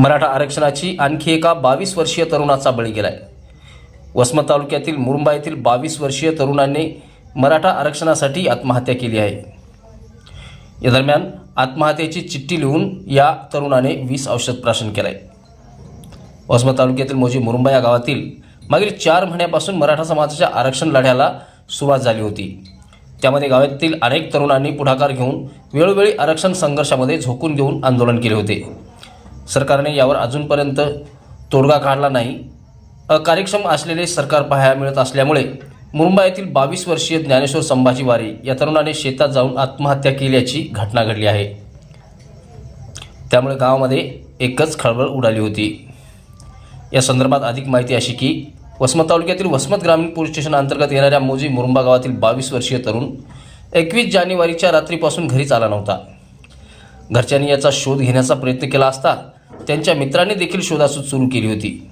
मराठा आरक्षणाची आणखी एका बावीस वर्षीय तरुणाचा बळी गेलाय. वसमत तालुक्यातील मुरुंबा येथील बावीस वर्षीय तरुणाने मराठा आरक्षणासाठी आत्महत्या केली आहे. या दरम्यान आत्महत्येची चिठ्ठी लिहून या तरुणाने वीस औषध प्राशन केलंय. वसमत तालुक्यातील मोजी मुरुंबा या गावातील मागील चार महिन्यापासून मराठा समाजाच्या आरक्षण लढ्याला सुरुवात झाली होती. त्यामध्ये गावातील अनेक तरुणांनी पुढाकार घेऊन वेळोवेळी आरक्षण संघर्षामध्ये झोकून घेऊन आंदोलन केले होते. सरकारने यावर अजूनपर्यंत तोडगा काढला नाही. अकार्यक्षम असलेले सरकार पाहायला मिळत असल्यामुळे मुंबई येथील बावीस वर्षीय ज्ञानेश्वर संभाजी वारे या तरुणाने शेतात जाऊन आत्महत्या केल्याची घटना घडली आहे. त्यामुळे गावामध्ये एकच खळबळ उडाली होती. या संदर्भात अधिक माहिती अशी की वसमत तालुक्यातील वसमत ग्रामीण पोलीस स्टेशन अंतर्गत येणाऱ्या मोजी मुरुंबा गावातील बावीस वर्षीय तरुण एकवीस जानेवारीच्या रात्रीपासून घरीच आला नव्हता. घरच्यांनी याचा शोध घेण्याचा प्रयत्न केला असता त्यांच्या मित्राने देखील शोधाशोध सुरू केली होती.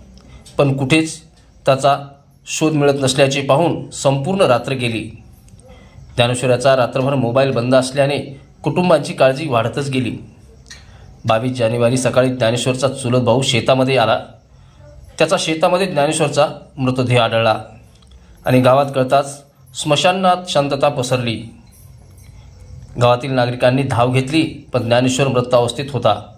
पण कुठेच त्याचा शोध मिळत नसल्याचे पाहून संपूर्ण रात्र गेली. ज्ञानेश्वराचा रात्रभर मोबाईल बंद असल्याने कुटुंबांची काळजी वाढतच गेली. बावीस जानेवारी सकाळी ज्ञानेश्वरचा चुलत भाऊ शेतामध्ये आला. त्याचा शेतामध्ये ज्ञानेश्वरचा मृतदेह आढळला आणि गावात कळताच स्मशानात शांतता पसरली. गावातील नागरिकांनी धाव घेतली पण ज्ञानेश्वर मृतावस्थेत होता.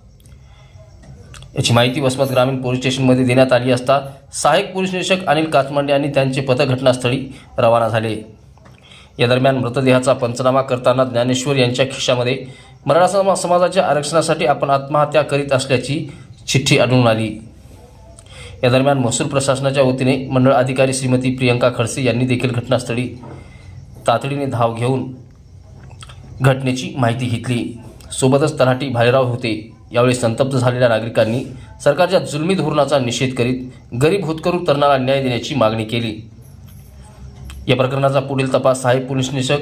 याची माहिती वसमत ग्रामीण पोलीस स्टेशनमध्ये देण्यात आली असता सहाय्यक पोलीस निरीक्षक अनिल काचमांडे आणि त्यांचे पथक घटनास्थळी रवाना झाले. या दरम्यान मृतदेहाचा पंचनामा करताना ज्ञानेश्वर यांच्या खिशामध्ये मराठा समा समाजाच्या आरक्षणासाठी आपण आत्महत्या करीत असल्याची चिठ्ठी आढळून आली. या दरम्यान महसूल प्रशासनाच्या वतीने मंडळ अधिकारी श्रीमती प्रियंका खडसे यांनी देखील घटनास्थळी तातडीने धाव घेऊन घटनेची माहिती घेतली. सोबतच तलाठी भालेराव होते. यावेळी संतप्त झालेल्या नागरिकांनी सरकारच्या जुलमी धोरणाचा निषेध करीत गरीब होतकरू तरुणाला न्याय देण्याची मागणी केली. या प्रकरणाचा पुढील तपास साहेब पोलीस निरीक्षक